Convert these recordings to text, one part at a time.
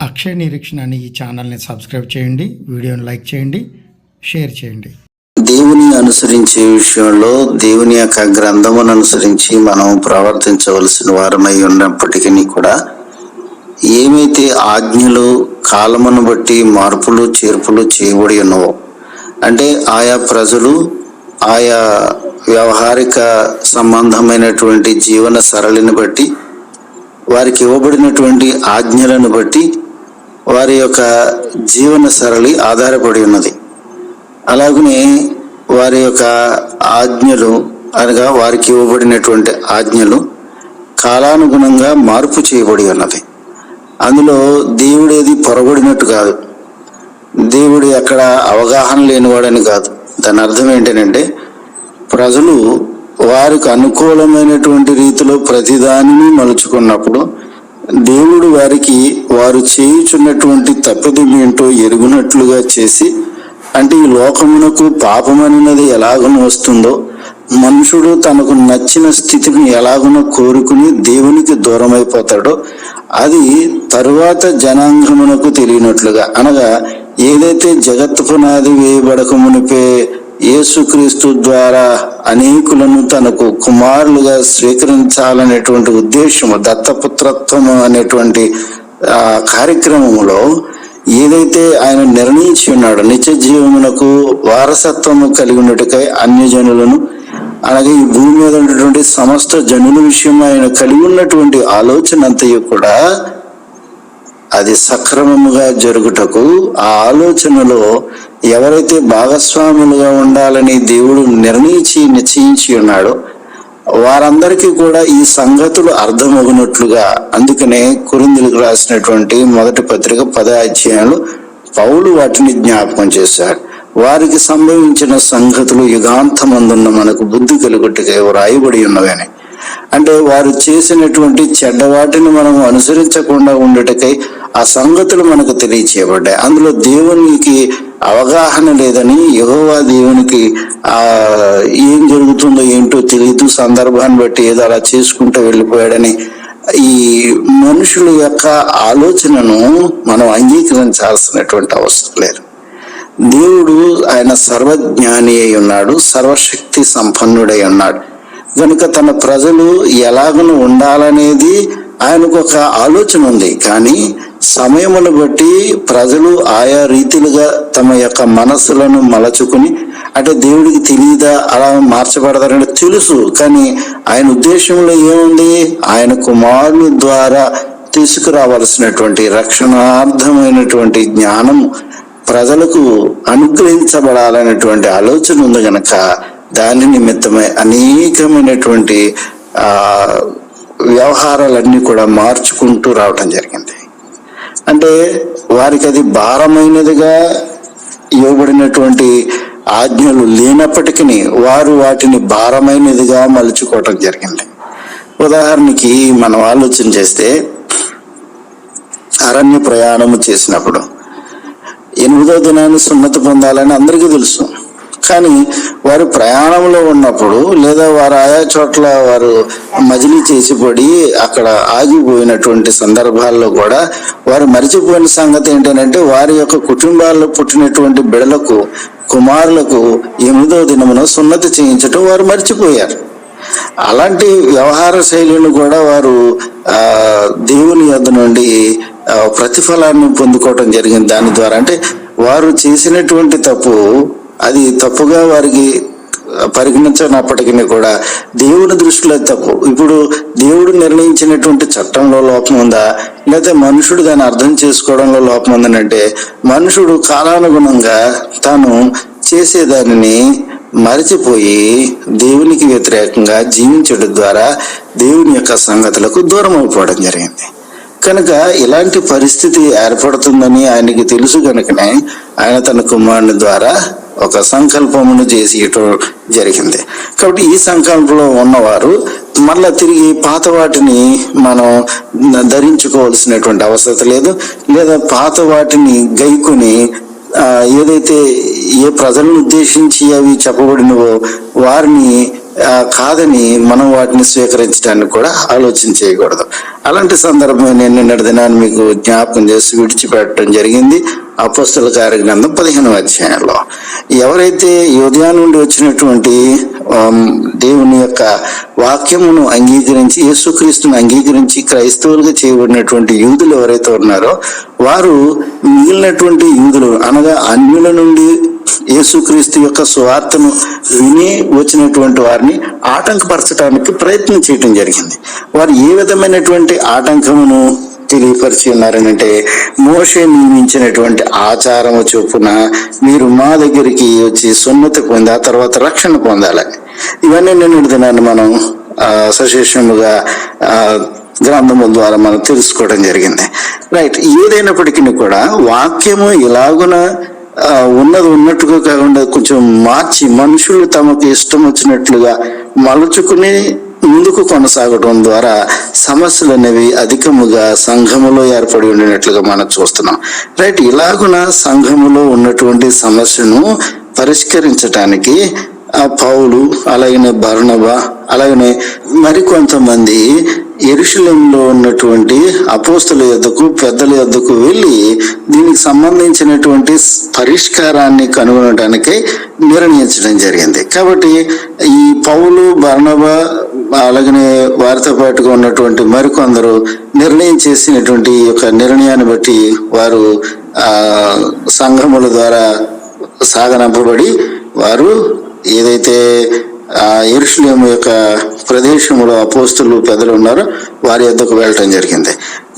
అక్షయ నిరీక్షణ అనే ఈ ఛానల్ని సబ్స్క్రైబ్ చేయండి వీడియోని లైక్ చేయండి షేర్ చేయండి. దేవుని అనుసరించే విషయంలో దేవుని యొక్క గ్రంథమును అనుసరించి మనం ప్రవర్తించవలసిన వారమై ఉన్నప్పటికీ కూడా ఏమైతే ఆజ్ఞలు కాలమును బట్టి మార్పులు చేర్పులు చేయబడి ఉన్నవో అంటే ఆయా ప్రజలు ఆయా వ్యవహారిక సంబంధమైనటువంటి జీవన సరళిని బట్టి వారికి ఇవ్వబడినటువంటి ఆజ్ఞలను బట్టి వారి యొక్క జీవన సరళి ఆధారపడి ఉన్నది. అలాగనే వారి యొక్క ఆజ్ఞలు అనగా వారికి ఇవ్వబడినటువంటి ఆజ్ఞలు కాలానుగుణంగా మార్పు చేయబడి ఉన్నది అందులో దేవుడేది పొరబడినట్టు కాదు. దేవుడు ఎక్కడ అవగాహన లేనివాడని కాదు. దాని అర్థం ఏంటంటే ప్రజలు వారికి అనుకూలమైనటువంటి రీతిలో ప్రతిదానిని మలుచుకున్నప్పుడు దేవుడు వారికి వారు చేయుచున్నటువంటి తప్పిదం ఏంటో ఎరుగునట్లుగా చేసి అంటే ఈ లోకమునకు పాపమనినది ఎలాగను వస్తుందో మనుషుడు తనకు నచ్చిన స్థితిని ఎలాగునో కోరుకుని దేవునికి దూరమైపోతాడో అది తరువాత జనాంగమునకు తెలియనట్లుగా అనగా ఏదైతే జగత్తు పునాది వేయబడక మునిపే యేసుక్రీస్తు ద్వారా అనేకులను తనకు కుమారులుగా స్వీకరించాలనేటువంటి ఉద్దేశము దత్తపుత్రత్వము అనేటువంటి ఆ కార్యక్రమంలో ఏదైతే ఆయన నిర్ణయించి ఉన్నాడో నిత్య జీవమునకు వారసత్వము కలిగి ఉన్నట్టుకై అన్యజనులను అలాగే ఈ భూమి మీద ఉన్నటువంటి సమస్త జనుల విషయం ఆయన కలిగి ఉన్నటువంటి ఆలోచన అంతయు కూడా అది సక్రమముగా జరుగుటకు ఆ ఆలోచనలో ఎవరైతే భాగస్వాములుగా ఉండాలని దేవుడు నిర్ణయించి నిశ్చయించి ఉన్నాడో వారందరికీ కూడా ఈ సంగతులు అర్థమగునట్లుగా అందుకనే కురిందులకు రాసినటువంటి మొదటి పత్రిక పద అధ్యాయంలో పౌలు వాటిని జ్ఞాపకం చేశాడు. వారికి సంభవించిన సంగతులు యుగాంతమందున్న మనకు బుద్ధి కలుగుట్టుగా వ్రాయబడి ఉన్నవని. అంటే వారు చేసినటువంటి చెడ్డవాటిని మనం అనుసరించకుండా ఉండటకై ఆ సంగతులు మనకు తెలియచేయబడ్డాయి. అందులో దేవునికి అవగాహన లేదని యహోవా దేవునికి ఆ ఏం జరుగుతుందో ఏంటో తెలియదు. సందర్భాన్ని బట్టి ఏదో అలా చేసుకుంటూ వెళ్ళిపోయాడని ఈ మనుషుల యొక్క ఆలోచనను మనం అంగీకరించాల్సినటువంటి అవసరం లేదు. దేవుడు ఆయన సర్వజ్ఞాని అయి ఉన్నాడు సర్వశక్తి సంపన్నుడై ఉన్నాడు. కనుక తన ప్రజలు ఎలాగను ఉండాలనేది ఆయనకు ఒక ఆలోచన ఉంది. కానీ సమయమును బట్టి ప్రజలు ఆయా రీతిలుగా తమ యొక్క మనస్సులను మలచుకుని అంటే దేవుడికి తెలియదా అలా మార్చబడతారంటే తెలుసు. కానీ ఆయన ఉద్దేశంలో ఏముంది? ఆయన కుమారుని ద్వారా తీసుకురావాల్సినటువంటి రక్షణార్థమైనటువంటి జ్ఞానం ప్రజలకు అనుగ్రహించబడాలనేటువంటి ఆలోచన ఉంది గనక దాని నిమిత్తమై అనేకమైనటువంటి ఆ వ్యవహారాలన్నీ కూడా మార్చుకుంటూ రావటం జరిగింది. అంటే వారికి అది భారమైనదిగా ఇవ్వబడినటువంటి ఆజ్ఞలు లేనప్పటికీ వారు వాటిని భారమైనదిగా మలుచుకోవటం జరిగింది. ఉదాహరణకి మనం ఆలోచన చేస్తే అరణ్య ప్రయాణము చేసినప్పుడు ఎనిమిదో దినాన్ని సున్నతి పొందాలని అందరికీ తెలుసు. కానీ వారు ప్రయాణంలో ఉన్నప్పుడు లేదా వారు ఆయా చోట్ల వారు మజిలీ చేసిపడి అక్కడ ఆగిపోయినటువంటి సందర్భాల్లో కూడా వారు మరిచిపోయిన సంగతి ఏంటంటే వారి యొక్క కుటుంబాల్లో పుట్టినటువంటి బిడలకు కుమారులకు ఎనిమిదో దినమున సున్నతి చేయించటం వారు మర్చిపోయారు. అలాంటి వ్యవహార శైలిని కూడా వారు ఆ దేవుని యొద్ నుండి ప్రతిఫలాన్ని పొందుకోవటం జరిగింది. దాని ద్వారా అంటే వారు చేసినటువంటి తప్పు అది తప్పుగా వారికి పరిగణించినప్పటికీ కూడా దేవుని దృష్టిలో తప్పు. ఇప్పుడు దేవుడు నిర్ణయించినటువంటి చట్టంలో లోపం ఉందా? లేకపోతే మనుషుడు దాన్ని అర్థం చేసుకోవడంలో లోపం ఉందనంటే మనుషుడు కాలానుగుణంగా తాను చేసేదానిని మరచిపోయి దేవునికి వ్యతిరేకంగా జీవించడం ద్వారా దేవుని యొక్క సంగతులకు దూరం అయిపోవడం జరిగింది. కనుక ఇలాంటి పరిస్థితి ఏర్పడుతుందని ఆయనకి తెలుసు కనుకనే ఆయన తన కుమారుని ద్వారా ఒక సంకల్పమును చేసేయటం జరిగింది. కాబట్టి ఈ సంకల్పంలో ఉన్నవారు మళ్ళా తిరిగి పాత వాటిని మనం ధరించుకోవాల్సినటువంటి అవసరం లేదు. లేదా పాత వాటిని గైకొని ఏదైతే ఏ ప్రజలను ఉద్దేశించి అవి చెప్పబడినవో వారిని కాదని మనం వాటిని స్వీకరించడానికి కూడా ఆలోచన చేయకూడదు. అలాంటి సందర్భం నేను నిన్నటి దినాన్ని మీకు జ్ఞాపకం చేసి విడిచిపెట్టడం జరిగింది. అపస్తుల కార్యగ్రంథం పదిహేను అధ్యాయంలో. ఎవరైతే యోధ్యా నుండి వచ్చినటువంటి దేవుని యొక్క వాక్యమును అంగీకరించి యేసుక్రీస్తును అంగీకరించి క్రైస్తవులుగా చేయబడినటువంటి యూదులు ఎవరైతే ఉన్నారో వారు మిగిలినటువంటి యూదులు అనగా అన్యుల నుండి యేసుక్రీస్తు యొక్క సువార్తను విని వచ్చినటువంటి వారిని ఆటంకపరచడానికి ప్రయత్నం చేయటం జరిగింది. వారు ఏ విధమైనటువంటి ఆటంకమును తెలియపరిచి ఉన్నారనంటే మోషే నియమించినటువంటి ఆచారము చొప్పున మీరు మా దగ్గరికి వచ్చి సున్నతి పొంది ఆ తర్వాత రక్షణ పొందాలి. ఇవన్నీ నిన్నటి దినాన్ని మనం ఆ, సశేషముగా ద్వారా మనం తెలుసుకోవడం జరిగింది. రైట్ ఏదైనప్పటికీ కూడా వాక్యము ఇలాగున ఉన్నది ఉన్నట్టుగా కాకుండా కొంచెం మార్చి మనుషులు తమకు ఇష్టం వచ్చినట్లుగా మలుచుకుని ముందుకు కొనసాగడం ద్వారా సమస్యలు అనేవి అధికముగా సంఘములో ఏర్పడి ఉండినట్లుగా మనం చూస్తున్నాం. రైట్ ఇలాగున సంఘములో ఉన్నటువంటి సమస్యను పరిష్కరించటానికి పౌలు అలాగనే బర్ణబా అలాగనే మరికొంతమంది ఎరుషులంలో ఉన్నటువంటి అపోస్తుల యొద్దకు పెద్దల యొద్దకు వెళ్ళి దీనికి సంబంధించినటువంటి పరిష్కారాన్ని కనుగొనడానికి నిర్ణయించడం జరిగింది. కాబట్టి ఈ పౌలు బర్ణబా అలాగనే వారితో పాటుగా ఉన్నటువంటి మరికొందరు నిర్ణయం చేసినటువంటి యొక్క నిర్ణయాన్ని బట్టి వారు ఆ సంఘముల ద్వారా సాగనంపబడి వారు ఏదైతే ఆ యొక్క ప్రదేశంలో అపోస్తులు పెద్దలు ఉన్నారో వారి యొద్దకు వెళ్ళటం జరిగింది.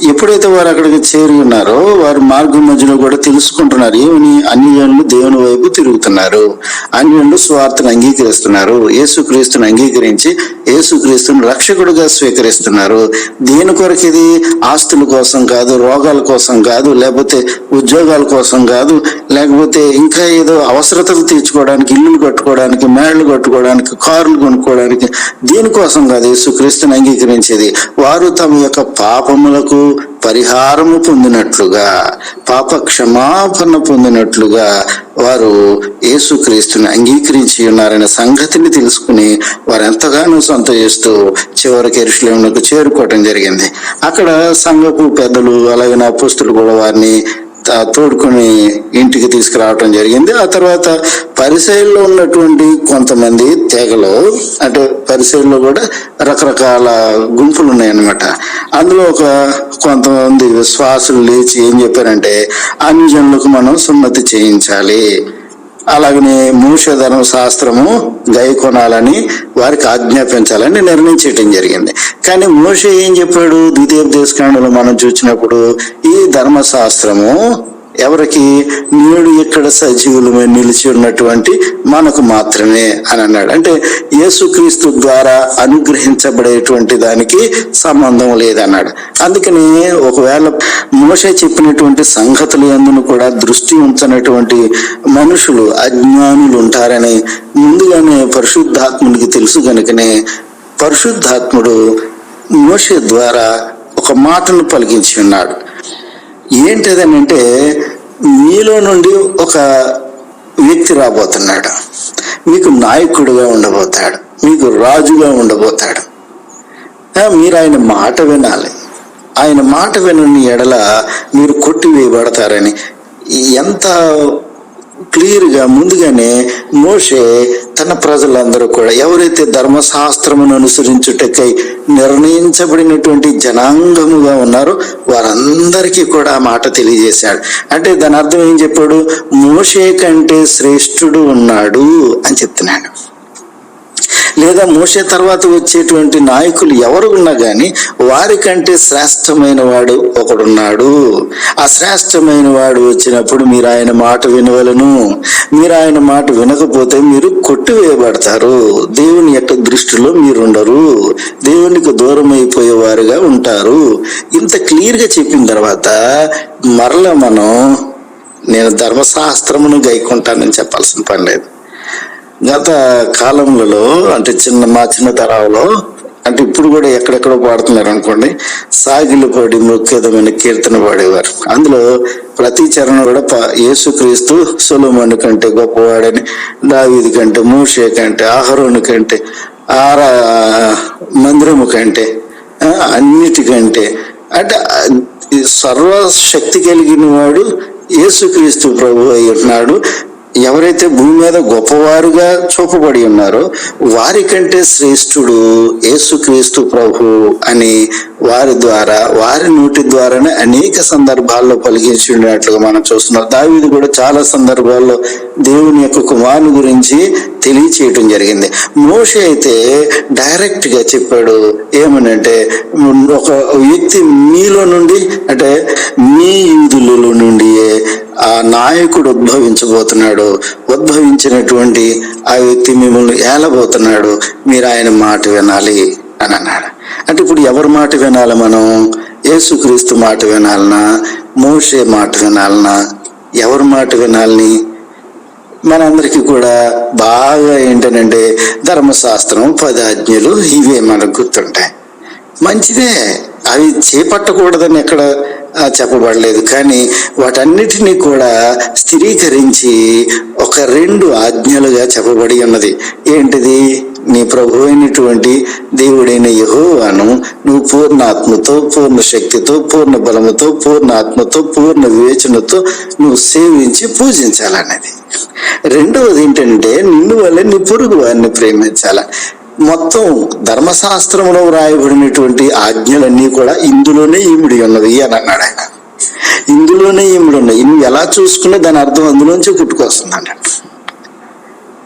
ఎప్పుడైతే వారు అక్కడికి చేరి ఉన్నారో వారు మార్గం మధ్యలో కూడా తెలుసుకుంటున్నారు. ఏమని? అన్ని దేవుని వైపు తిరుగుతున్నారు. అన్ని స్వార్థను అంగీకరిస్తున్నారు. యేసుక్రీస్తుని అంగీకరించి యేసుక్రీస్తుని రక్షకుడుగా స్వీకరిస్తున్నారు. దేని కొరకు ఇది? ఆస్తుల కోసం కాదు రోగాల కోసం కాదు లేకపోతే ఉద్యోగాల కోసం కాదు లేకపోతే ఇంకా ఏదో అవసరతలు తీర్చుకోవడానికి ఇల్లులు కట్టుకోవడానికి మేళ్ళు కట్టుకోవడానికి కార్లు కొనుక్కోవడానికి దీనికోసం కాదు యేసుక్రీస్తుని అంగీకరించేది. వారు తమ యొక్క పాపములకు పరిహారము పొందినట్లుగా పాప క్షమాపణ పొందినట్లుగా వారు యేసుక్రీస్తుని అంగీకరించి ఉన్నారనే సంగతిని తెలుసుకుని వారు ఎంతగానో సంతోషిస్తూ చివరికి ఎరుషులేమునకు చేరుకోవటం జరిగింది. అక్కడ సంఘపు పెద్దలు అలాగే నా పుస్తులు కూడా వారిని తోడుకొని ఇంటికి తీసుకురావటం జరిగింది. ఆ తర్వాత పరిసైల్లో ఉన్నటువంటి కొంతమంది తెగలు అంటే పరిసైల్లో కూడా రకరకాల గుంపులు ఉన్నాయన్నమాట. అందులో ఒక కొంతమంది విశ్వాసులు లేచి ఏం చెప్పారంటే అన్ని జనులకు మనం సున్నతి చేయించాలి. అలాగనే మూష ధర్మ శాస్త్రము గై కొనాలని వారికి ఆజ్ఞాపించాలని నిర్ణయించటం జరిగింది. కానీ మూష ఏం చెప్పాడు? ద్వితీయోపదేశకాండలో మనం చూసినప్పుడు ఈ ధర్మశాస్త్రము ఎవరికి నేడు ఇక్కడ సజీవులమై నిలిచి ఉన్నటువంటి మనకు మాత్రమే అని అన్నాడు. అంటే యేసుక్రీస్తు ద్వారా అనుగ్రహించబడేటువంటి దానికి సంబంధం లేదన్నాడు. అందుకని ఒకవేళ మోసే చెప్పినటువంటి సంగతులు ఎందును కూడా దృష్టి ఉంచనటువంటి మనుషులు అజ్ఞానులు ఉంటారని ముందుగానే పరిశుద్ధాత్మునికి తెలుసు కనుకనే పరిశుద్ధాత్ముడు మోసే ద్వారా ఒక మాటను పలికించి ఉన్నాడు. ఏంటిదనంటే మీలో నుండి ఒక వ్యక్తి రాబోతున్నాడు. మీకు నాయకుడిగా ఉండబోతాడు. మీకు రాజుగా ఉండబోతాడు. మీరు ఆయన మాట వినాలి. ఆయన మాట వినని ఎడల మీరు కొట్టివేయబడతారని ఎంత క్లియర్గా ముందుగానే మోషే తన ప్రజలందరూ కూడా ఎవరైతే ధర్మశాస్త్రమును అనుసరించుటకై నిర్ణయించబడినటువంటి జనాంగముగా ఉన్నారో వారందరికీ కూడా ఆ మాట తెలియజేశాడు. అంటే దాని అర్థం ఏం చెప్పాడు? మోషే కంటే శ్రేష్ఠుడు ఉన్నాడు అని చెప్తున్నాడు. లేదా మోసే తర్వాత వచ్చేటువంటి నాయకులు ఎవరు ఉన్నా గాని వారికంటే శ్రేష్టమైన వాడు ఒకడున్నాడు. ఆ శ్రేష్టమైన వాడు వచ్చినప్పుడు మీరు ఆయన మాట వినవలను. మీరు ఆయన మాట వినకపోతే మీరు కొట్టివేయబడతారు. దేవుని యొక్క దృష్టిలో మీరుండరు. దేవునికి దూరం అయిపోయేవారుగా ఉంటారు. ఇంత క్లియర్గా చెప్పిన తర్వాత మరలా మనం నేను ధర్మశాస్త్రమును గైకుంటానని చెప్పాల్సిన పని లేదు. గత కాలంలో అంటే చిన్న మా చిన్న తరాలో అంటే ఇప్పుడు కూడా ఎక్కడెక్కడో పాడుతున్నారు అనుకోండి సాగిలు ముఖ్యమైన కీర్తన పాడేవారు. అందులో ప్రతి చరణం కూడా యేసుక్రీస్తు సులోమణి కంటే గొప్పవాడని దావీది కంటే మూషే కంటే ఆహరోను కంటే ఆరా మందిరము కంటే అన్నిటికంటే అంటే సర్వశక్తి కలిగిన వాడు యేసుక్రీస్తు ప్రభు అయి ఉన్నాడు ఎవరైతే భూమి మీద గొప్పవారుగా చూపబడి ఉన్నారో వారికంటే శ్రేష్ఠుడు యేసుక్రీస్తు ప్రభు అని వారి ద్వారా వారి నోటి ద్వారానే అనేక సందర్భాల్లో పలికించినట్లుగా మనం చూస్తున్నాం. దావిది కూడా చాలా సందర్భాల్లో దేవుని యొక్క కుమారుని గురించి తెలియచేయటం జరిగింది. మోషి అయితే డైరెక్ట్గా చెప్పాడు ఏమనంటే ఒక వ్యక్తి మీలో నుండి అంటే మీ యూదులలో నుండి ఆ నాయకుడు ఉద్భవించబోతున్నాడు. ఉద్భవించినటువంటి ఆ వ్యక్తి మిమ్మల్ని ఏలబోతున్నాడు. మీరు ఆయన మాట వినాలి అని అన్నాడు. అంటే ఇప్పుడు ఎవరి మాట వినాలి మనం? యేసుక్రీస్తు మాట వినాలనా? మోషే మాట వినాలనా? ఎవరి మాట వినాలని? మనందరికీ కూడా బాగా ఏంటనంటే ధర్మశాస్త్రం పదాజ్ఞలు ఇవే మనకు గుర్తుంటాయి. మంచిదే. అవి చేపట్టకూడదని ఎక్కడ చెప్పబడలేదు. కానీ వాటన్నిటినీ కూడా స్థిరీకరించి ఒక రెండు ఆజ్ఞలుగా చెప్పబడి ఉన్నది. ఏంటిది? నీ ప్రభు అయినటువంటి దేవుడైన యహోవాను నువ్వు పూర్ణాత్మతో పూర్ణ శక్తితో పూర్ణ బలముతో పూర్ణ ఆత్మతో పూర్ణ వివేచనతో నువ్వు సేవించి పూజించాలన్నది. రెండవది ఏంటంటే నిన్ను వల్ల నీ పొరుగు వారిని ప్రేమించాల. మొత్తం ధర్మశాస్త్రంలో వ్రాయబడినటువంటి ఆజ్ఞలన్నీ కూడా ఇందులోనే ఈముడి ఉన్నది అని అన్నాడు ఆయన. ఇందులోనే ఈముడు ఉన్నాయి ఇన్ని ఎలా చూసుకున్నా దాని అర్థం అందులోంచి పుట్టుకొస్తుంది అన్నట్టు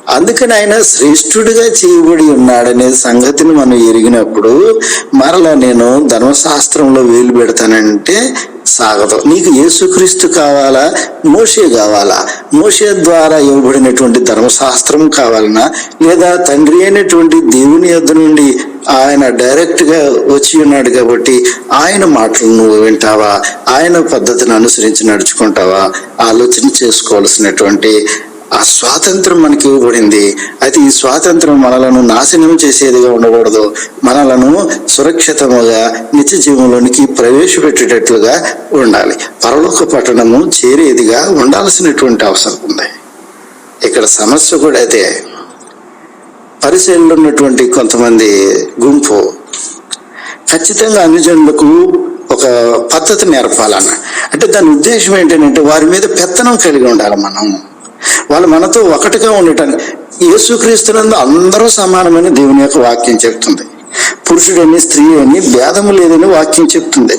అందుకని ఆయన శ్రేష్ఠుడిగా చేయబడి ఉన్నాడనే సంగతిని మనం ఎరిగినప్పుడు మరలా నేను ధర్మశాస్త్రంలో వేలు పెడతానంటే సాగదు. నీకు యేసుక్రీస్తు కావాలా? మోషే కావాలా? మోషే ద్వారా ఇవ్వబడినటువంటి ధర్మశాస్త్రం కావాలనా? లేదా తండ్రి అయినటువంటి దేవుని యొద్ నుండి ఆయన డైరెక్ట్గా వచ్చి ఉన్నాడు కాబట్టి ఆయన మాటలు నువ్వు వింటావా? ఆయన పద్ధతిని అనుసరించి నడుచుకుంటావా? ఆలోచన చేసుకోవాల్సినటువంటి ఆ స్వాతంత్రం మనకి ఇవ్వబడింది. అయితే ఈ స్వాతంత్రం మనలను నాశనం చేసేదిగా ఉండకూడదు. మనలను సురక్షితముగా నిత్య జీవంలోనికి ప్రవేశపెట్టేటట్లుగా ఉండాలి. పరలోక పట్టణము చేరేదిగా ఉండాల్సినటువంటి అవసరం ఉంది. ఇక్కడ సమస్య కూడా అయితే పరిశీలనలో ఉన్నటువంటి కొంతమంది గుంపు ఖచ్చితంగా అనుజనులకు ఒక పద్ధతి నేర్పాలన్న. అంటే దాని ఉద్దేశం ఏంటంటే వారి మీద పెత్తనం కలిగి ఉండాలి మనం. వాళ్ళు మనతో ఒకటిగా ఉండటానికి యేసుక్రీస్తునందు అందరూ సమానమైన దేవుని యొక్క వాక్యం చెప్తుంది. పురుషుడని స్త్రీ అని భేదము లేదని వాక్యం చెప్తుంది.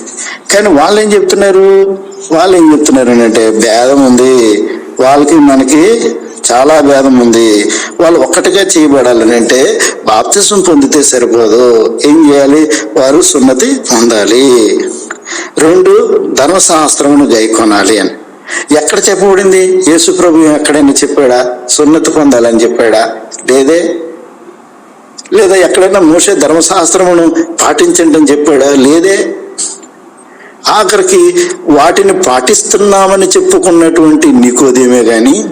కానీ వాళ్ళు ఏం చెప్తున్నారు? వాళ్ళు ఏం చెప్తున్నారు అంటే భేదం ఉంది. వాళ్ళకి మనకి చాలా భేదం ఉంది. వాళ్ళు ఒక్కటిగా చేయబడాలని అంటే బాప్తిసం పొందితే సరిపోదు. ఏం చేయాలి? వారు సున్నతి పొందాలి. రెండు ధర్మశాస్త్రమును గైకొనాలి అని. ఎక్కడ చెప్పబడింది? యేసు ప్రభు ఎక్కడైనా చెప్పాడా? సున్నతి పొందాలని చెప్పాడా? లేదే? లేదా ఎక్కడైనా మోసే ధర్మశాస్త్రమును పాటించండి అని చెప్పాడా? లేదే? ఆఖరికి వాటిని పాటిస్తున్నామని చెప్పుకున్నటువంటి నికోదేమే కానీ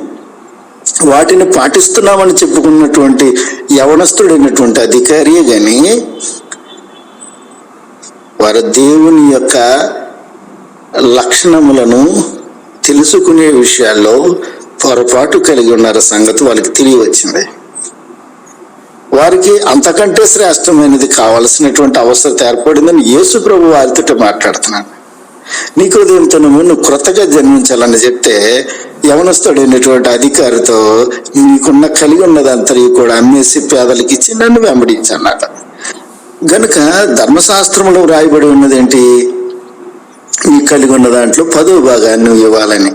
వాటిని పాటిస్తున్నామని చెప్పుకున్నటువంటి యవనస్తుడైనటువంటి అధికారియే కానీ వారి దేవుని యొక్క లక్షణములను తెలుసుకునే విషయాల్లో పొరపాటు కలిగి ఉన్నారు సంగతి వాళ్ళకి తెలియవచ్చింది. వారికి అంతకంటే శ్రేష్టమైనది కావలసినటువంటి అవసరం ఏర్పడిందని యేసు ప్రభు వారితో మాట్లాడుతున్నాను నీకు దీంతో నువ్వు క్రొత్తగా జన్మించాలని చెప్తే యవనస్తుడైనటువంటి అధికారితో నీకున్న కలిగి ఉన్నదంతా కూడా అమ్మేసి పేదలకి ఇచ్చి నన్ను వెంబడించన్నట గనుక ధర్మశాస్త్రంలో రాయబడి ఉన్నదేంటి? ఏంటి కలిగి ఉన్న దాంట్లో పదవ భాగాన్ని ఇవ్వాలని.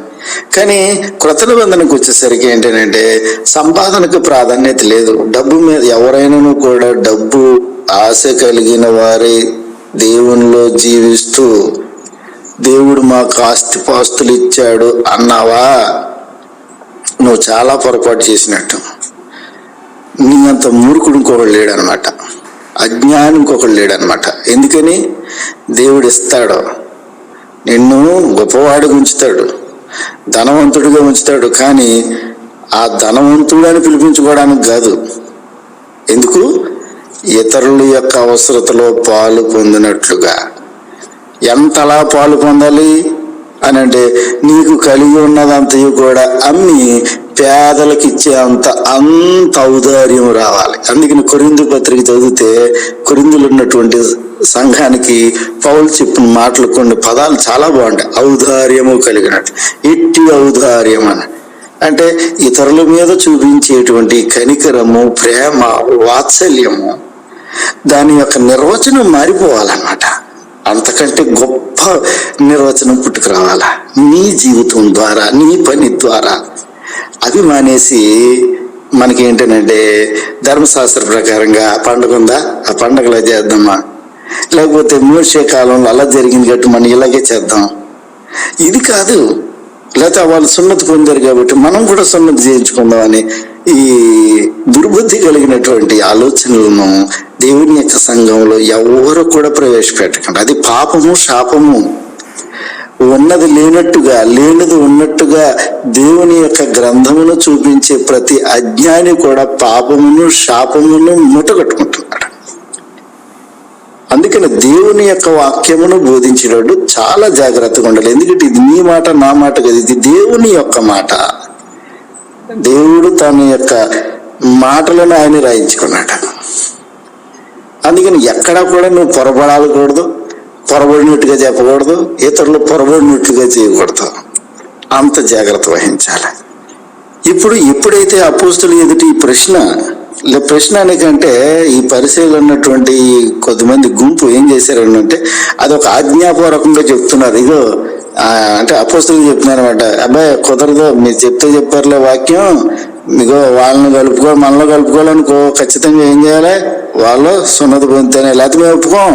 కానీ క్రొత్త నిబంధనకు వచ్చేసరికి ఏంటంటే సంపాదనకు ప్రాధాన్యత లేదు. డబ్బు మీద ఎవరైనా కూడా డబ్బు ఆశ కలిగిన వారి దేవునిలో జీవిస్తూ దేవుడు మాకు ఆస్తిపాస్తులు ఇచ్చాడు అన్నావా? నువ్వు చాలా పొరపాటు చేసినట్టు. నీ అంత మూర్ఖుడు ఇంకొకడు లేడనమాట. అజ్ఞానం ఇంకొకడు లేడనమాట. ఎందుకని? దేవుడు ఇస్తాడు. నిన్ను గొప్పవాడిగా ఉంచుతాడు ధనవంతుడిగా ఉంచుతాడు కానీ ఆ ధనవంతుడు అని పిలిపించుకోవడానికి కాదు. ఎందుకు? ఇతరుల యొక్క అవసరతలో పాలు పొందినట్లుగా. ఎంతలా పాలు పొందాలి? అని అంటే నీకు కలిగి ఉన్నదంతయు కూడా అమ్మి పేదలకు ఇచ్చే అంత అంత ఔదార్యం రావాలి. అందుకని కొరిందు పత్రిక చదివితే కొరిందులు ఉన్నటువంటి సంఘానికి పౌలు చెప్పిన మాటలు కొన్ని పదాలు చాలా బాగుంటాయి. ఔదార్యము కలిగినట్టు. ఇట్టి ఔదార్యం అని. అంటే ఇతరుల మీద చూపించేటువంటి కనికరము ప్రేమ వాత్సల్యము దాని యొక్క నిర్వచనం మారిపోవాలన్నమాట. అంతకంటే గొప్ప నిర్వచనం పుట్టుకురావాలా. నీ జీవితం ద్వారా నీ పని ద్వారా. అది మానేసి మనకి ఏంటంటే ధర్మశాస్త్ర ప్రకారంగా ఆ పండుగ ఉందా? ఆ పండుగలో చేద్దామా? లేకపోతే మూర్షే కాలంలో అలా జరిగింది కాబట్టి మనం ఇలాగే చేద్దాం. ఇది కాదు. లేకపోతే వాళ్ళు సున్నతి పొందారు కాబట్టి మనం కూడా సున్నతి చేయించుకుందామని ఈ దుర్బుద్ధి కలిగినటువంటి ఆలోచనలను దేవుని యొక్క సంఘంలో ఎవరు కూడా ప్రవేశపెట్టకండి. అది పాపము శాపము. ఉన్నది లేనట్టుగా లేనిది ఉన్నట్టుగా దేవుని యొక్క గ్రంథమును చూపించే ప్రతి అజ్ఞాని కూడా పాపమును శాపమును మూటగట్టుకుంటున్నాడు అందుకని దేవుని యొక్క వాక్యమును బోధించేటప్పుడు చాలా జాగ్రత్తగా ఉండాలి. ఎందుకంటే ఇది నీ మాట నా మాట కదా ఇది దేవుని యొక్క మాట. దేవుడు తన యొక్క మాటలను ఆయన రాయించుకున్నాడు. అందుకని ఎక్కడా కూడా నువ్వు పొరపడాలకూడదు. పొరబడినట్టుగా చెప్పకూడదు ఇతరులు పొరబడినట్టుగా చేయకూడదు. అంత జాగ్రత్త వహించాలి. ఇప్పుడు ఎప్పుడైతే అపోస్తులు ఎదుటి ఈ ప్రశ్న లే ప్రశ్న అనేకంటే ఈ పరిశీలన ఉన్నటువంటి కొద్దిమంది గుంపు ఏం చేశారంటే అది ఒక ఆజ్ఞాపూర్వకంగా చెప్తున్నారు. ఇదో అంటే అపోస్తులు చెప్తున్నారు అనమాట అబ్బాయి కుదరదు మీరు చెప్తే చెప్పారులే వాక్యం మీకు వాళ్ళని కలుపుకో మనలో కలుపుకోవాలనుకో ఖచ్చితంగా ఏం చేయాలి? వాళ్ళు సున్నతి పొందుతానే లేకపోతే మేము ఒప్పుకోం.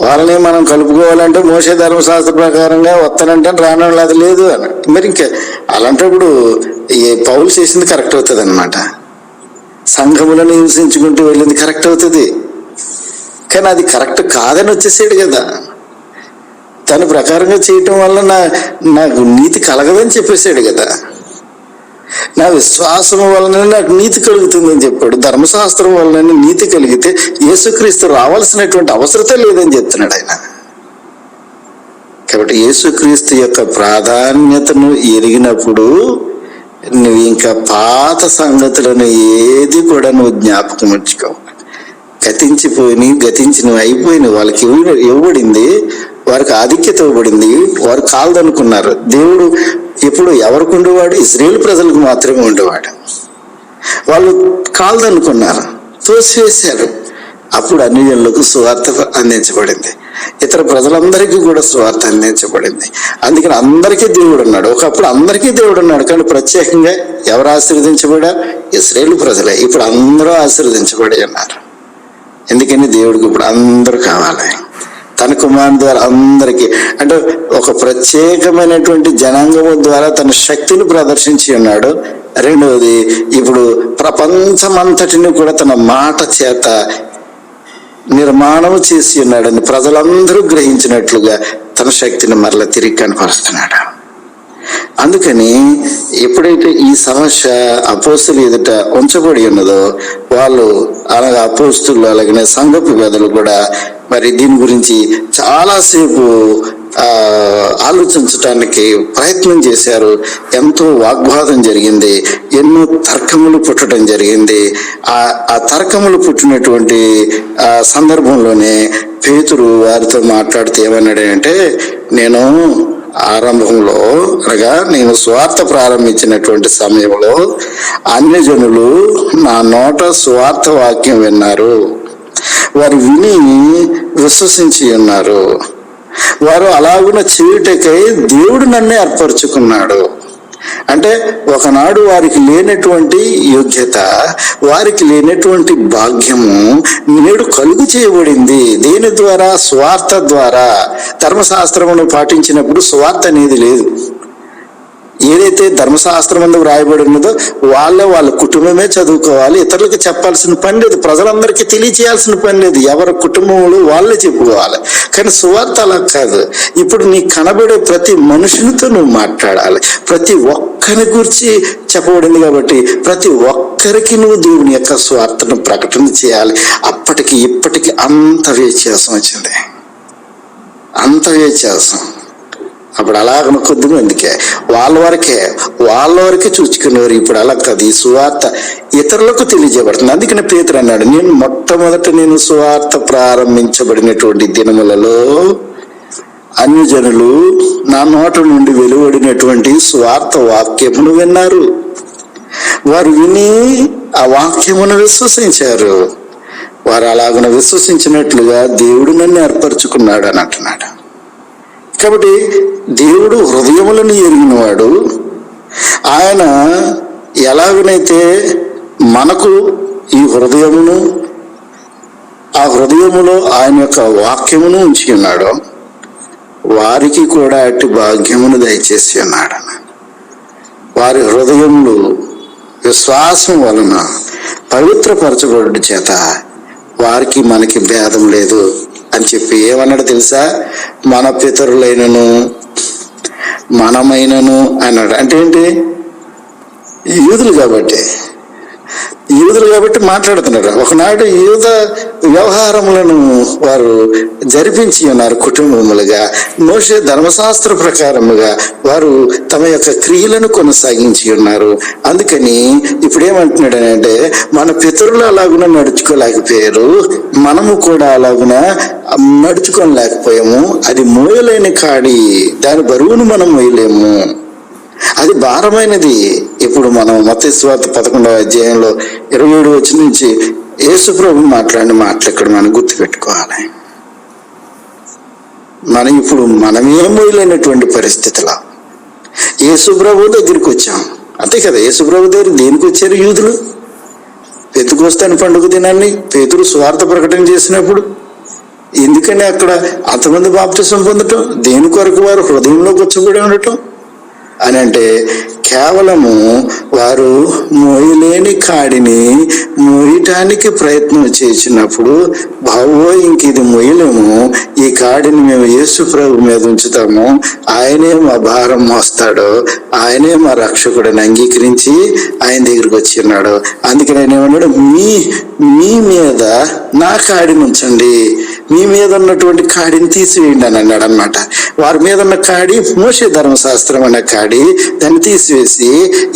వాళ్ళని మనం కలుపుకోవాలంటే మోసే ధర్మశాస్త్ర ప్రకారంగా వస్తానంటే రానోళ్ళు అది లేదు అని. మరి ఇంకా అలాంటప్పుడు ఈ పౌలు చేసింది కరెక్ట్ అవుతుంది అనమాట సంఘములను హింసించుకుంటూ వెళ్ళింది కరెక్ట్ అవుతుంది. కానీ అది కరెక్ట్ కాదని వచ్చేసాడు కదా. దాని ప్రకారంగా చేయటం వల్ల నా నాకు నీతి కలగదని చెప్పేశాడు కదా. నా విశ్వాసం వలన నాకు నీతి కలుగుతుందని చెప్పాడు. ధర్మశాస్త్రం వలన నీతి కలిగితే యేసుక్రీస్తు రావాల్సినటువంటి అవసరత లేదని చెప్తున్నాడు ఆయన. కాబట్టి యేసుక్రీస్తు యొక్క ప్రాధాన్యతను ఎరిగినప్పుడు నువ్వు ఇంకా పాత సంగతులను ఏది కూడా నువ్వు జ్ఞాపకం ఉంచుకోవు. గతించిపోయి గతించినవి అయిపోయినవి. వాళ్ళకి ఇవ్వబడింది? వారికి ఆధిక్యత ఇవ్వబడింది. వారు కాలదనుకున్నారు. దేవుడు ఇప్పుడు ఎవరికి ఉండేవాడు? ఇజ్రాయేల్ ప్రజలకు మాత్రమే ఉండేవాడు. వాళ్ళు కాలదనుకున్నారు తోసివేశారు అప్పుడు అన్ని జనులకు సువార్త అందించబడింది. ఇతర ప్రజలందరికీ కూడా సువార్త అందించబడింది. అందుకని అందరికీ దేవుడు ఉన్నాడు. ఒకప్పుడు అందరికీ దేవుడు ఉన్నాడు. కానీ ప్రత్యేకంగా ఎవరు ఆశీర్వదించబడారు ఇస్రాయేల్ ప్రజలే. ఇప్పుడు అందరూ ఆశీర్వదించబడి ఉన్నారు. ఎందుకని? దేవుడికి ఇప్పుడు అందరూ కావాలి. తన కుమారుని ద్వారా అందరికీ అంటే ఒక ప్రత్యేకమైనటువంటి జనాంగము ద్వారా తన శక్తిని ప్రదర్శించి ఉన్నాడు. రెండవది ఇప్పుడు ప్రపంచమంతటిని కూడా తన మాట చేత నిర్మాణము చేసి ఉన్నాడని ప్రజలందరూ గ్రహించినట్లుగా తన శక్తిని మరల తిరిగి కనపరుస్తున్నాడు. అందుకని ఎప్పుడైతే ఈ సమస్య అపోస్తులు ఎదుట ఉంచబడి ఉన్నదో వాళ్ళు అలాగే అపోస్తులు అలాగనే సంఘపు పెద్దలు కూడా మరి దీని గురించి చాలాసేపు ఆలోచించటానికి ప్రయత్నం చేశారు. ఎంతో వాగ్వాదం జరిగింది. ఎన్నో తర్కములు పుట్టడం జరిగింది. ఆ ఆ తర్కములు పుట్టినటువంటి ఆ సందర్భంలోనే పేతురు వారితో మాట్లాడితే ఏమన్నాడంటే నేను ఆరంభంలో అనగా నేను స్వార్థ ప్రారంభించినటువంటి సమయంలో అన్యజనులు నా నోట స్వార్థ వాక్యం విన్నారు. వారు విని విశ్వసించి ఉన్నారు. వారు అలాగున చేయుటకై దేవుడు నన్నే ఏర్పరచుకున్నాడు. అంటే ఒకనాడు వారికి లేనటువంటి యోగ్యత వారికి లేనటువంటి భాగ్యము నేడు కలుగు చేయబడింది. దీని ద్వారా? స్వార్థ ద్వారా. ధర్మశాస్త్రమును పాటించినప్పుడు స్వార్థ అనేది లేదు. ఏదైతే ధర్మశాస్త్రం అందుకు వ్రాయబడి ఉన్నదో వాళ్ళే వాళ్ళ కుటుంబమే చదువుకోవాలి. ఇతరులకు చెప్పాల్సిన పని లేదు. ప్రజలందరికీ తెలియచేయాల్సిన పని లేదు. ఎవరి కుటుంబంలో వాళ్ళే చెప్పుకోవాలి. కానీ సువార్త అలా కాదు. ఇప్పుడు నీ కనబడే ప్రతి మనుషునితో నువ్వు మాట్లాడాలి. ప్రతి ఒక్కరి గురించి చెప్పబడింది కాబట్టి ప్రతి ఒక్కరికి నువ్వు దేవుని యొక్క స్వార్థను ప్రకటన చేయాలి. అప్పటికి ఇప్పటికి అంత వ్యత్యాసం వచ్చింది. అంత వ్యత్యాసం. అప్పుడు అలాగ కొద్దిగా అందుకే వాళ్ళ వరకే వాళ్ళ వరకే చూచుకునేవారు ఇప్పుడు అలా కాదు. ఈ సువార్త ఇతరులకు తెలియజేయబడుతుంది. అందుకని పేతురు అన్నాడు నేను మొట్టమొదట నేను సువార్త ప్రారంభించబడినటువంటి దినములలో అన్యజనులు నా నోట నుండి వెలువడినటువంటి స్వార్థ వాక్యమును విన్నారు. వారు విని ఆ వాక్యమును విశ్వసించారు. వారు అలాగున విశ్వసించినట్లుగా దేవుడు నన్ను ఏర్పరచుకున్నాడు అని అంటున్నాడు. కాబట్టి దేవుడు హృదయములను ఎరిగినవాడు. ఆయన ఎలాగనైతే మనకు ఈ హృదయమును ఆ హృదయములో ఆయన యొక్క వాక్యమును ఉంచి ఉన్నాడో వారికి కూడా అట్టి భాగ్యమును దయచేసి ఉన్నాడు. వారి హృదయములు విశ్వాసం వలన పవిత్రపరచబడి చేత వారికి మనకి భేదం లేదు. అని చెప్పి ఏమన్నాడు తెలుసా? మన పితరులైనను మనమైనను అన్నాడు. అంటే ఏంటి? యూదులు కాబట్టి. యూదులు కాబట్టి మాట్లాడుతున్నారు ఒకనాడు యూద వ్యవహారములను వారు జరిపించి ఉన్నారు కుటుంబములుగా. మోసే ధర్మశాస్త్ర ప్రకారముగా వారు తమ యొక్క క్రియలను కొనసాగించి ఉన్నారు. అందుకని ఇప్పుడు ఏమంటున్నాడు అంటే మన పితరులు అలాగున నడుచుకోలేకపోయారు మనము కూడా అలాగున నడుచుకోలేకపోయాము అది మోయలేని కాడి దాని బరువును మనం మోయలేము. అది భారమైనది. ఇప్పుడు మనం మత స్వార్థ పదకొండవ అధ్యాయంలో ఇరవై ఏడు వచ్చి నుంచి యేసు ప్రభు మాట్లాడిన మాటలు ఇక్కడ మనం గుర్తుపెట్టుకోవాలి. మనం ఇప్పుడు మనమే మోయలేనటువంటి పరిస్థితిలో యేసు ప్రభు దగ్గరికి వచ్చాం. అంతే కదా యేసు ప్రభు దగ్గర దేనికి వచ్చారు యూదులు? పెతుకొస్తాను పండుగ దినాన్ని పేతురు స్వార్థ ప్రకటన చేసినప్పుడు ఎందుకని అక్కడ అంతమంది బాప్తిసం పొందటం? దేని కొరకు వారు హృదయంలోకి కూడా ఉండటం? అని అంటే కేవలము వారు మోయలేని కాడిని మోయటానికి ప్రయత్నం చేసినప్పుడు బావో ఇంక ఇది మొయ్యలేము ఈ కాడిని మేము యేసు ప్రభు మీద ఉంచుతాము. ఆయనే మా భారం మోస్తాడు. ఆయనే మా రక్షకుడిని అంగీకరించి ఆయన దగ్గరికి వచ్చి ఉన్నాడు. అందుకని ఆయన ఏమన్నాడు మీ మీ మీద నా కాడిని ఉంచండి. మీ మీద ఉన్నటువంటి కాడిని తీసివేయండి అని అన్నాడు అనమాట వారి మీద ఉన్న కాడి మోసే ధర్మశాస్త్రం అనే కాడి దాన్ని చేసి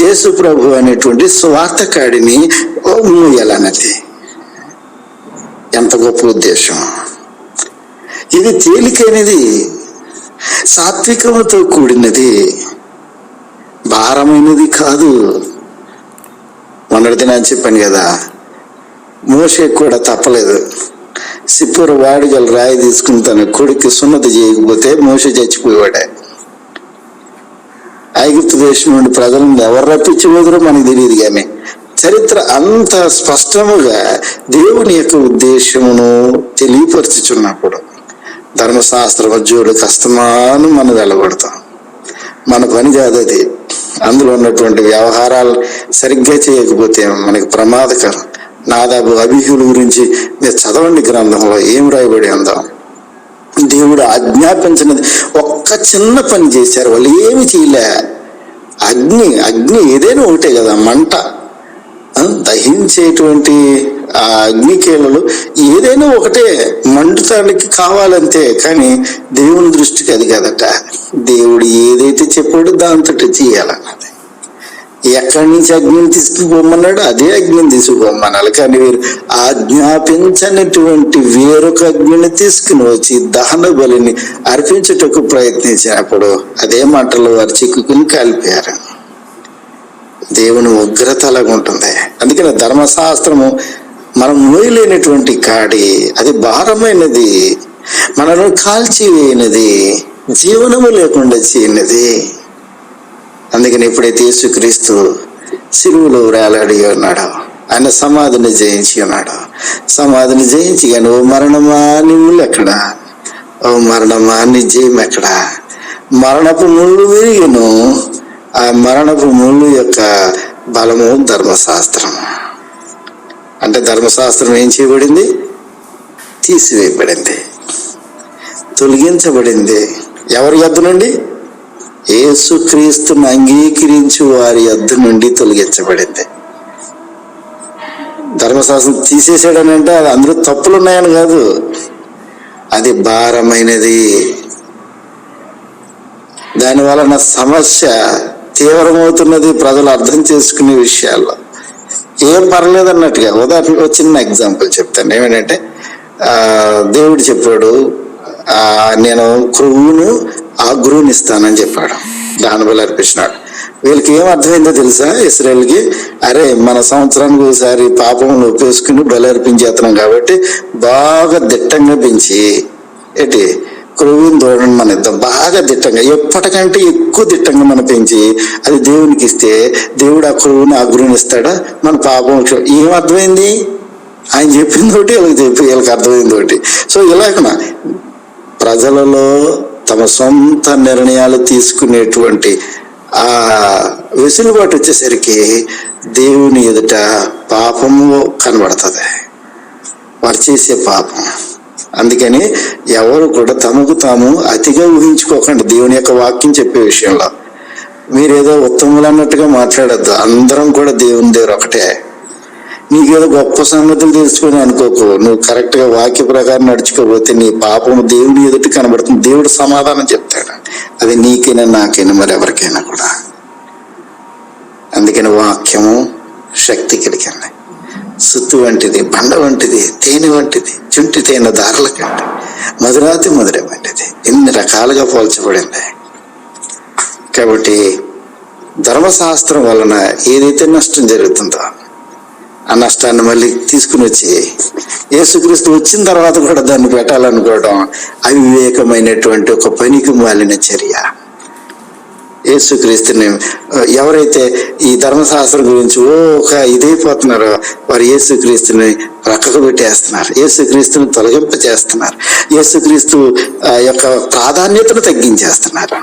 యేసు ప్రభు అనేటువంటి స్వార్థకాడిని మూయాలన్నది ఎంత గొప్ప ఉద్దేశం. ఇది తేలికైనది సాత్వికముతో కూడినది భారమైనది కాదు. మొన్నటి దినాన్ని చెప్పాను కదా మోసే కూడా తప్పలేదు. సిప్పూరు వాడిగల రాయి తీసుకుని తన కొడుకు సున్నతి చేయకపోతే మోస చచ్చిపోయేవాడే. ఐగుప్తు దేశం నుండి ప్రజలను ఎవరు రప్పించి వదిలో మనకు తెలియదు కానీ చరిత్ర అంత స్పష్టముగా దేవుని యొక్క ఉద్దేశమును తెలియపరచుచున్నప్పుడు ధర్మశాస్త్ర మధ్యుడు కష్టమాను మనం వెళ్ళబడతాం మన పని కాదు అది. అందులో ఉన్నటువంటి వ్యవహారాలు సరిగ్గా చేయకపోతే మనకి ప్రమాదకరం. నాదాబు అభిహుల గురించి మీరు చదవండి గ్రంథంలో ఏం రాయబడి ఉందాం. దేవుడు ఆజ్ఞాపించినది. ఒక్క చిన్న పని చేశారు వాళ్ళు ఏమి చేయలే. అగ్ని అగ్ని ఏదైనా ఒకటే కదా మంట. దహించేటువంటి ఆ అగ్నికేళలు ఏదైనా ఒకటే మండుతానికి కావాలంతే కానీ దేవుని దృష్టికి అది కదట. దేవుడు ఏదైతే చెప్పాడో దాంతో చేయాలన్నది. ఎక్కడి నుంచి అగ్నిని తీసుకుపోమన్నాడు అదే అగ్నిని తీసుకుపోమన్నాడు. కానీ వీరు ఆజ్ఞాపించనటువంటి వేరొక అగ్నిని తీసుకుని వచ్చి దహన బలిని అర్పించుటకు ప్రయత్నించినప్పుడు అదే మాటలు వారు చిక్కుకుని కాలిపోయారు. దేవుని ఉగ్రత ఉంటుంది అందుకని ధర్మశాస్త్రము మనం మోయలేనటువంటి కాడి అది భారమైనది మనను కాల్చివేయనది జీవనము లేకుండా చేయనిది. అందుకని ఎప్పుడైతే యేసుక్రీస్తు సిలువులో వేలాడి ఉన్నాడు. ఆయన సమాధిని జయించి ఉన్నాడు. సమాధిని జయించి కానీ ఓ మరణమా నిమ్ములు ఎక్కడ? ఓ మరణమా నిజయం ఎక్కడ? మరణపు ముళ్ళు విరిగిను. ఆ మరణపు ముళ్ళు యొక్క బలము ధర్మశాస్త్రం. అంటే ధర్మశాస్త్రం ఏం చేయబడింది? తీసివేయబడింది. తొలగించబడింది. ఎవరి యొద్ నుండి? యేసుక్రీస్తును అంగీకరించి వారి అద్దు నుండి తొలగించబడింది. ధర్మశాస్త్రం తీసేసాడని అంటే అది అందులో తప్పులు ఉన్నాయని కాదు. అది భారమైనది. దాని వలన సమస్య తీవ్రమవుతున్నది ప్రజలు అర్థం చేసుకునే విషయాల్లో. ఏం పర్లేదు అన్నట్టుగా ఉదాహరణకు చిన్న ఎగ్జాంపుల్ చెప్తాను. ఏమేంటంటే దేవుడు చెప్పాడు నేను క్రువును ఆ గురువుని ఇస్తానని చెప్పాడు. దాని బలి అర్పించినాడు. వీళ్ళకి ఏం అర్థమైందో తెలుసా? ఇస్రాయల్కి అరే మన సంవత్సరానికి ఒకసారి పాపములు ఒప్పేసుకుని బలి అర్పించేస్తున్నాం కాబట్టి బాగా దిట్టంగా పెంచి ఏంటి? క్రొవ్వుని దూడని మన ఇద్దాం. బాగా దిట్టంగా ఎప్పటికంటే ఎక్కువ దిట్టంగా మనం పెంచి అది దేవునికి ఇస్తే దేవుడు ఆ క్రొవ్వుని ఆ గురువుని ఇస్తాడా? మన పాపం ఏం అర్థమైంది? ఆయన చెప్పింది ఒకటి వీళ్ళకి చెప్పి వీళ్ళకి అర్థమైంది ఒకటి సో ఇలాగ ప్రజలలో తమ సొంత నిర్ణయాలు తీసుకునేటువంటి ఆ వెసులుబాటు వచ్చేసరికి దేవుని ఎదుట పాపము కనబడుతుంది. వారు చేసే పాపం. అందుకని ఎవరు కూడా తమకు తాము అతిగా ఊహించుకోకండి దేవుని యొక్క వాక్యం చెప్పే విషయంలో. మీరేదో ఉత్తములు అన్నట్టుగా మాట్లాడద్దు. అందరం కూడా దేవుని దగ్గర ఒకటే. నీకేదో గొప్ప సంగతులు తెలుసుకొని అనుకోకు. నువ్వు కరెక్ట్గా వాక్య ప్రకారం నడుచుకోకపోతే నీ పాపం దేవుని ఎదుటి కనబడుతుంది. దేవుడు సమాధానం చెప్తాడు. అది నీకైనా నాకైనా మరి ఎవరికైనా కూడా. అందుకని వాక్యము శక్తి కలిగింది. సుత్తు వంటిది బండ వంటిది తేనె వంటిది చుంటి తేనె దారుల కంటే మధురాతి మధుర వంటిది. ఎన్ని రకాలుగా పోల్చబడింది. కాబట్టి ధర్మశాస్త్రం వలన ఏదైతే నష్టం జరుగుతుందో ఆ నష్టాన్ని మళ్ళీ తీసుకుని వచ్చి యేసుక్రీస్తు వచ్చిన తర్వాత కూడా దాన్ని పెట్టాలనుకోవడం అవివేకమైనటువంటి ఒక పనికి మాలిన చర్య. యేసుక్రీస్తుని ఎవరైతే ఈ ధర్మశాస్త్రం గురించి ఓ ఒక ఇదైపోతున్నారో వారు యేసుక్రీస్తుని ప్రక్కకు పెట్టేస్తున్నారు యేసుక్రీస్తుని తొలగింప చేస్తున్నారు యేసుక్రీస్తు ఆ, యొక్క ప్రాధాన్యతను తగ్గించేస్తున్నారు.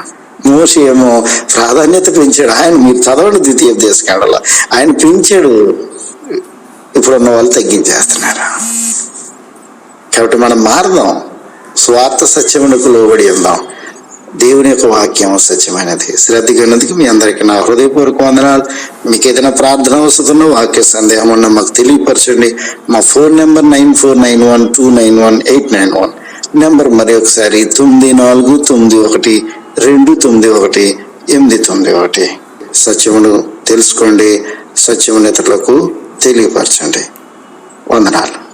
మోషి ఏమో ప్రాధాన్యత పెంచాడు. ఆయన మీరు చదవండి ద్వితీయ దేశకాండలో ఆయన పెంచాడు ఇప్పుడున్న వాళ్ళు తగ్గించేస్తున్నారు. కాబట్టి మనం మారదాం. స్వార్థ సత్యమునకు లోబడి ఉందాం. దేవుని యొక్క వాక్యం సత్యమైనది. శ్రద్ధగా ఉన్నందుకు మీ అందరికీ నా హృదయపూర్వక వందనాలు. మీకు ఏదైనా ప్రార్థన వస్తుందో వాక్య సందేహం ఉన్నా మాకు తెలియపరచండి. మా phone number nine four nine one two nine one eight nine one. Number మరి ఒకసారి తొమ్మిది నాలుగు తొమ్మిది ఒకటి రెండు తొమ్మిది ఒకటి ఎనిమిది తొమ్మిది ఒకటి. సత్యమును తెలుసుకోండి. సత్యమును ఇతరులకు తెలియపరచండి. వందనాలు.